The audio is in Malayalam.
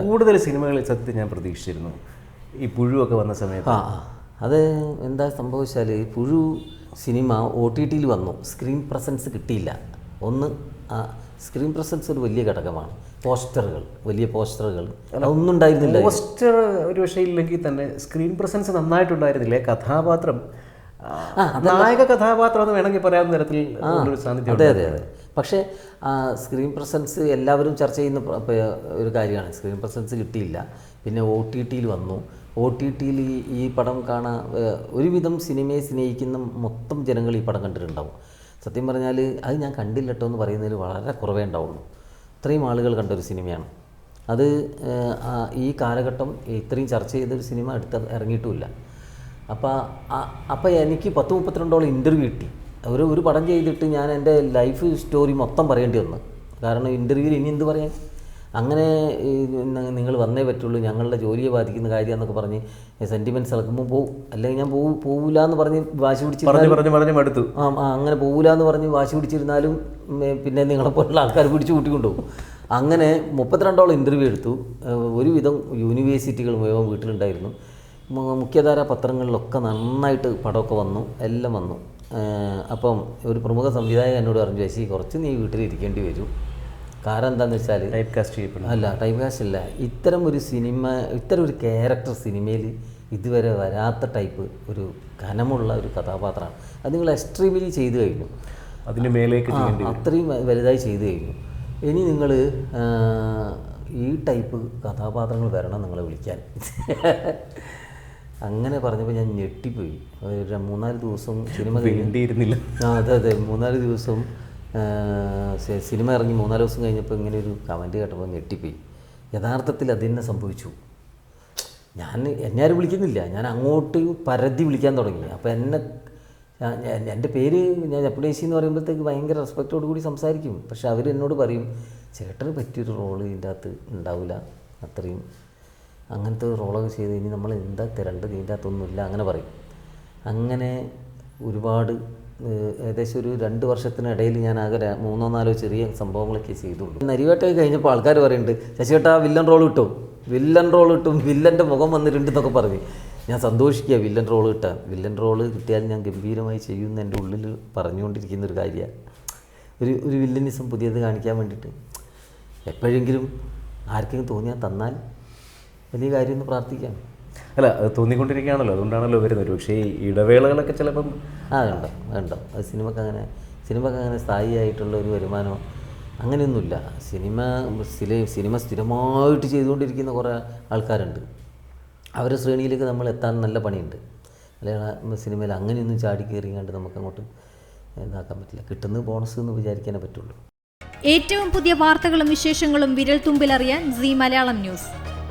കൂടുതൽ സിനിമകളിൽ സത്യത്തിൽ ഞാൻ പ്രതീക്ഷിച്ചിരുന്നു. ഈ പുഴുവൊക്കെ വന്ന സമയത്ത്. ആ. അത് എന്താ സംഭവിച്ചാൽ പുഴു സിനിമ ഒ ടി ടിയിൽ വന്നു. സ്ക്രീൻ പ്രസൻസ് കിട്ടിയില്ല. ഒന്ന് ആ സ്ക്രീൻ പ്രസൻസ് ഒരു വലിയ ഘടകമാണ്. പോസ്റ്ററുകൾ വലിയ പോസ്റ്ററുകൾ. അതൊന്നും ഉണ്ടായിരുന്നില്ല. പോസ്റ്റർ ഒരു പക്ഷേ ഇല്ലെങ്കിൽ തന്നെ സ്ക്രീൻ പ്രസൻസ് നന്നായിട്ടുണ്ടായിരുന്നില്ലേ? കഥാപാത്രം. നായക കഥാപാത്രം എന്ന് വേണമെങ്കിൽ പറയാവുന്ന തരത്തിൽ അതെ അതെ അതെ. പക്ഷേ സ്ക്രീൻ പ്രസൻസ് എല്ലാവരും ചർച്ച ചെയ്യുന്ന ഒരു കാര്യമാണ്. സ്ക്രീൻ പ്രസൻസ് കിട്ടിയില്ല. പിന്നെ ഒ ടി ടിയിൽ വന്നു. ഒ ടി ടിയിൽ ഈ പടം കാണാൻ ഒരുവിധം സിനിമയെ സ്നേഹിക്കുന്ന മൊത്തം ജനങ്ങൾ ഈ പടം കണ്ടിട്ടുണ്ടാവും. സത്യം പറഞ്ഞാൽ അത് ഞാൻ കണ്ടില്ല കേട്ടോ എന്ന് പറയുന്നതിൽ വളരെ കുറവേ ഉണ്ടാവുള്ളൂ. ഇത്രയും ആളുകൾ കണ്ട ഒരു സിനിമയാണ്. അത് ഈ കാലഘട്ടം ഇത്രയും ചർച്ച ചെയ്തൊരു സിനിമ എടുത്ത് ഇറങ്ങിയിട്ടുമില്ല. അപ്പോൾ അപ്പോൾ എനിക്ക് പത്ത് മുപ്പത്തിരണ്ടോളം ഇന്റർവ്യൂ കിട്ടി. ഒരു ഒരു പടം ചെയ്തിട്ട് ഞാൻ എന്റെ ലൈഫ് സ്റ്റോറി മൊത്തം പറയേണ്ടി വന്നു. കാരണം ഇന്റർവ്യൂവിൽ ഇനി എന്ത് പറയാൻ? അങ്ങനെ നിങ്ങൾ വന്നേ പറ്റുള്ളൂ. ഞങ്ങളുടെ ജോലിയെ ബാധിക്കുന്ന കാര്യം എന്നൊക്കെ പറഞ്ഞ് സെന്റിമെന്റ്സ് ഇളക്കുമ്പോൾ പോവും. അല്ലെങ്കിൽ ഞാൻ പോവും പോവില്ല എന്ന് പറഞ്ഞ് വാശി പിടിച്ച് ആ ആ, അങ്ങനെ പോകില്ല എന്ന് പറഞ്ഞ് വാശി പിടിച്ചിരുന്നാലും പിന്നെ നിങ്ങളെപ്പോലുള്ള ആൾക്കാർ പിടിച്ച് കൂട്ടിക്കൊണ്ടുപോകും. അങ്ങനെ മുപ്പത്തിരണ്ടോളം ഇന്റർവ്യൂ എടുത്തു. ഒരുവിധം യൂണിവേഴ്സിറ്റികൾ മുഴുവൻ വീട്ടിലുണ്ടായിരുന്നു. മുഖ്യധാര പത്രങ്ങളിലൊക്കെ നന്നായിട്ട് പടമൊക്കെ വന്നു. എല്ലാം വന്നു. അപ്പം ഒരു പ്രമുഖ സംവിധായകൻ എന്നോട് പറഞ്ഞു ചേച്ചി കുറച്ച് നീ വീട്ടിൽ ഇരിക്കേണ്ടി വരും. കാരണം എന്താണെന്ന് വെച്ചാൽ ടൈപ്പ് കാസ്റ്റ് ചെയ്യപ്പെടും. അല്ല ടൈപ്പ് കാസ്റ്റ് ഇല്ല ഇത്തരം ഒരു സിനിമ ഇത്തരം ഒരു ക്യാരക്ടർ സിനിമയിൽ ഇതുവരെ വരാത്ത ടൈപ്പ് ഒരു ഘനമുള്ള ഒരു കഥാപാത്രമാണ്. അത് നിങ്ങൾ എക്സ്ട്രീമിലി ചെയ്തു കഴിഞ്ഞു. അതിന് മേലേക്ക് അത്രയും വലുതായി ചെയ്തു കഴിഞ്ഞു. ഇനി നിങ്ങൾ ഈ ടൈപ്പ് കഥാപാത്രങ്ങൾ വരണം നിങ്ങളെ വിളിക്കാൻ. അങ്ങനെ പറഞ്ഞപ്പോൾ ഞാൻ ഞെട്ടിപ്പോയി. ഒരു മൂന്നാൽ ദിവസം സിനിമ കഴിഞ്ഞിരുന്നില്ല ആ അതെ അതെ. മൂന്നാൽ ദിവസം സിനിമ ഇറങ്ങി മൂന്നാൽ ദിവസം കഴിഞ്ഞപ്പോൾ ഇങ്ങനെ ഒരു കമന്റ് കേട്ടപ്പോൾ ഞെട്ടിപ്പോയി. യഥാർത്ഥത്തിൽ അത് തന്നെ സംഭവിച്ചു. ഞാൻ എന്നെ ആരും വിളിക്കുന്നില്ല. ഞാൻ അങ്ങോട്ട് പരതി വിളിക്കാൻ തുടങ്ങി. അപ്പോൾ എന്നെ എന്റെ പേര് ഞാൻ ജപ്പനേസി എന്ന് പറയുമ്പോഴത്തേക്ക് ഭയങ്കര റെസ്പെക്റ്റോട് കൂടി സംസാരിക്കും. പക്ഷെ അവർ എന്നോട് പറയും ചേട്ടന് പറ്റിയൊരു റോൾ ഇതിന്റെ അകത്ത് ഉണ്ടാവില്ല അത്രയും അങ്ങനത്തെ റോളൊക്കെ ചെയ്ത് ഇനി നമ്മൾ എന്താ തരേണ്ടത്? ഇതിന്റെ അകത്തൊന്നുമില്ല അങ്ങനെ പറയും. അങ്ങനെ ഒരുപാട് ഏകദേശം ഒരു രണ്ട് വർഷത്തിനിടയിൽ ഞാൻ ആകെ മൂന്നോ നാലോ ചെറിയ സംഭവങ്ങളൊക്കെ ചെയ്തുള്ളൂ. നരിവേട്ടൊക്കെ കഴിഞ്ഞപ്പോൾ ആൾക്കാർ പറയുന്നുണ്ട് ശശിയേട്ടാ വില്ലൻ റോൾ കിട്ടും? വില്ലൻ റോൾ കിട്ടും വില്ലന്റെ മുഖം വന്നിട്ടുണ്ട് എന്നൊക്കെ പറഞ്ഞ്. ഞാൻ സന്തോഷിക്കുക വില്ലൻ റോൾ കിട്ടാൻ വില്ലൻ റോൾ കിട്ടിയാൽ ഞാൻ ഗംഭീരമായി ചെയ്യുമെന്ന് എന്റെ ഉള്ളിൽ പറഞ്ഞുകൊണ്ടിരിക്കുന്ന ഒരു കാര്യമാണ് ഒരു ഒരു വില്ലനിസം പുതിയത് കാണിക്കാൻ വേണ്ടിയിട്ട്. എപ്പോഴെങ്കിലും ആർക്കെങ്കിലും തോന്നിയാൽ തന്നാൽ വലിയ കാര്യം ഒന്ന് പ്രാർത്ഥിക്കാം. അല്ല അത് തോന്നിക്കൊണ്ടിരിക്കുകയാണല്ലോ. അതുകൊണ്ടാണല്ലോ വരുന്നത്. ഒരു പക്ഷേ ഈ ഇടവേളകളൊക്കെ ചിലപ്പം ആ ഉണ്ടോ വേണ്ടോ അത് സിനിമക്ക് അങ്ങനെ സിനിമക്ക് അങ്ങനെ സ്ഥായിയായിട്ടുള്ള ഒരു വരുമാനമോ? അങ്ങനെയൊന്നുമില്ല. സിനിമ സ്ഥിര- സിനിമ സ്ഥിരമായിട്ട് ചെയ്തുകൊണ്ടിരിക്കുന്ന കുറേ ആൾക്കാരുണ്ട്. അവരുടെ ശ്രേണിയിലേക്ക് നമ്മൾ എത്താൻ നല്ല പണിയുണ്ട്. അല്ലെങ്കിൽ സിനിമയിൽ അങ്ങനെയൊന്നും ചാടി കയറിയാണ്ട് നമുക്ക് അങ്ങോട്ട് ഇതാക്കാൻ പറ്റില്ല. കിട്ടുന്ന ബോണസ് എന്ന് വിചാരിക്കാനേ പറ്റുള്ളൂ. ഏറ്റവും പുതിയ വാർത്തകളും വിശേഷങ്ങളും വിരൽ തുമ്പിലറിയാൻ സി മലയാളം ന്യൂസ്.